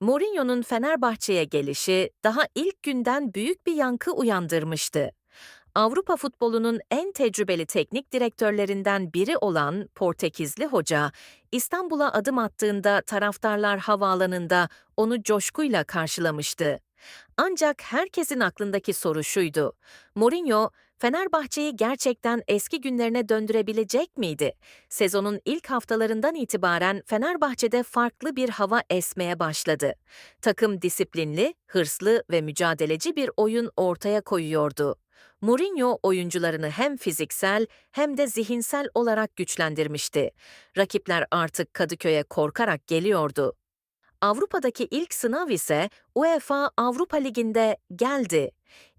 Mourinho'nun Fenerbahçe'ye gelişi daha ilk günden büyük bir yankı uyandırmıştı. Avrupa futbolunun en tecrübeli teknik direktörlerinden biri olan Portekizli hoca, İstanbul'a adım attığında taraftarlar havaalanında onu coşkuyla karşılamıştı. Ancak herkesin aklındaki soru şuydu. Mourinho, Fenerbahçe'yi gerçekten eski günlerine döndürebilecek miydi? Sezonun ilk haftalarından itibaren Fenerbahçe'de farklı bir hava esmeye başladı. Takım disiplinli, hırslı ve mücadeleci bir oyun ortaya koyuyordu. Mourinho oyuncularını hem fiziksel hem de zihinsel olarak güçlendirmişti. Rakipler artık Kadıköy'e korkarak geliyordu. Avrupa'daki ilk sınav ise UEFA Avrupa Ligi'nde geldi.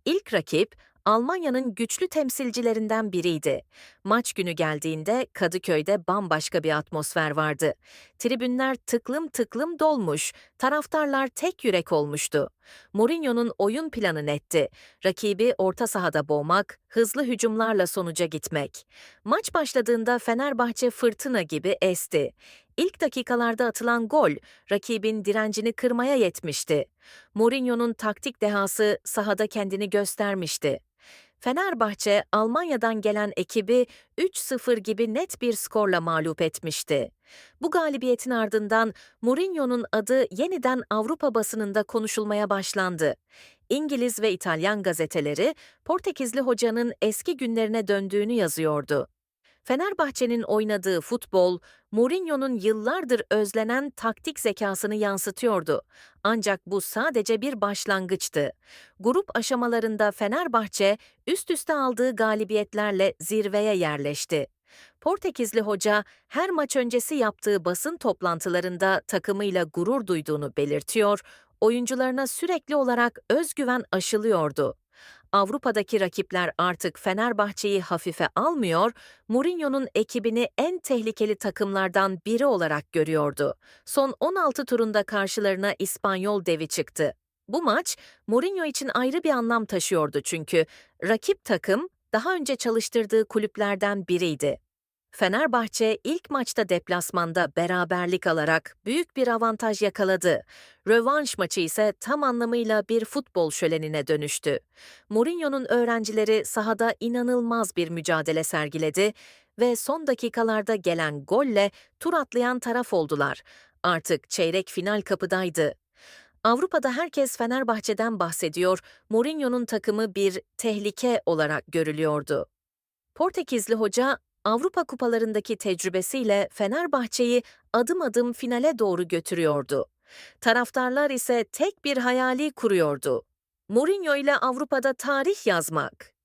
İlk rakip Almanya'nın güçlü temsilcilerinden biriydi. Maç günü geldiğinde Kadıköy'de bambaşka bir atmosfer vardı. Tribünler tıklım tıklım dolmuş, taraftarlar tek yürek olmuştu. Mourinho'nun oyun planı netti. Rakibi orta sahada boğmak, hızlı hücumlarla sonuca gitmek. Maç başladığında Fenerbahçe fırtına gibi esti. İlk dakikalarda atılan gol rakibin direncini kırmaya yetmişti. Mourinho'nun taktik dehası sahada kendini göstermişti. Fenerbahçe, Almanya'dan gelen ekibi 3-0 gibi net bir skorla mağlup etmişti. Bu galibiyetin ardından Mourinho'nun adı yeniden Avrupa basınında konuşulmaya başlandı. İngiliz ve İtalyan gazeteleri Portekizli hocanın eski günlerine döndüğünü yazıyordu. Fenerbahçe'nin oynadığı futbol, Mourinho'nun yıllardır özlenen taktik zekasını yansıtıyordu. Ancak bu sadece bir başlangıçtı. Grup aşamalarında Fenerbahçe üst üste aldığı galibiyetlerle zirveye yerleşti. Portekizli hoca her maç öncesi yaptığı basın toplantılarında takımıyla gurur duyduğunu belirtiyor, oyuncularına sürekli olarak özgüven aşılıyordu. Avrupa'daki rakipler artık Fenerbahçe'yi hafife almıyor, Mourinho'nun ekibini en tehlikeli takımlardan biri olarak görüyordu. Son 16 turunda karşılarına İspanyol devi çıktı. Bu maç Mourinho için ayrı bir anlam taşıyordu çünkü rakip takım daha önce çalıştırdığı kulüplerden biriydi. Fenerbahçe ilk maçta deplasmanda beraberlik alarak büyük bir avantaj yakaladı. Rövanş maçı ise tam anlamıyla bir futbol şölenine dönüştü. Mourinho'nun öğrencileri sahada inanılmaz bir mücadele sergiledi ve son dakikalarda gelen golle tur atlayan taraf oldular. Artık çeyrek final kapıdaydı. Avrupa'da herkes Fenerbahçe'den bahsediyor, Mourinho'nun takımı bir tehlike olarak görülüyordu. Portekizli hoca Avrupa kupalarındaki tecrübesiyle Fenerbahçe'yi adım adım finale doğru götürüyordu. Taraftarlar ise tek bir hayali kuruyordu. Mourinho ile Avrupa'da tarih yazmak.